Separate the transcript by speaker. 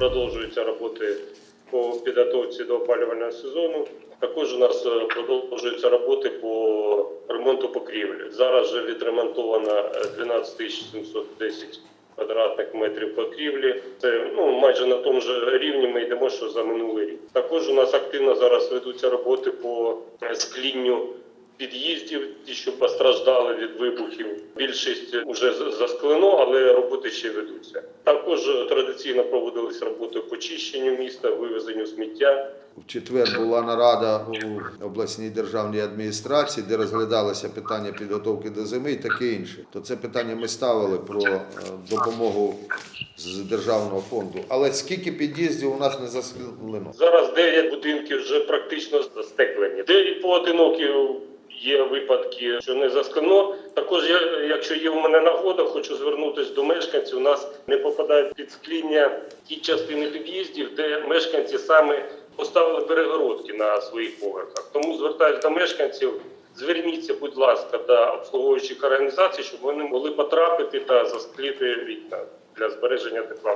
Speaker 1: продовжуються роботи по підготовці до опалювального сезону. Також у нас е, продовжуються роботи по ремонту покрівлі. Зараз вже відремонтовано е, 12 тисяч 710 квадратних метрів покрівлі. Це ну майже на тому ж рівні ми йдемо, що за минулий рік. Також у нас активно зараз ведуться роботи по е, склінню під'їздів, ті, що постраждали від вибухів. Більшість вже засклено, але роботи ще ведуться. Також традиційно проводились роботи по чищенню міста, вивезенню сміття.
Speaker 2: В четвер була нарада у обласній державній адміністрації, де розглядалося питання підготовки до зими і таке інше. То це питання ми ставили про е, допомогу з державного фонду. Але скільки під'їздів у нас не засклено?
Speaker 1: Зараз 9 будинків вже практично застеклені. Де і поодинокі є випадки, що не засклено. Також я, якщо є у мене нагода, хочу звернутися до мешканців. У нас не попадають під скління ті частини під'їздів, де мешканці саме поставили перегородки на своїх поверхах. Тому звертаюся до мешканців. Зверніться, будь ласка, до обслуговуючих організацій, щоб вони могли потрапити та заскліти вікна для збереження тепла.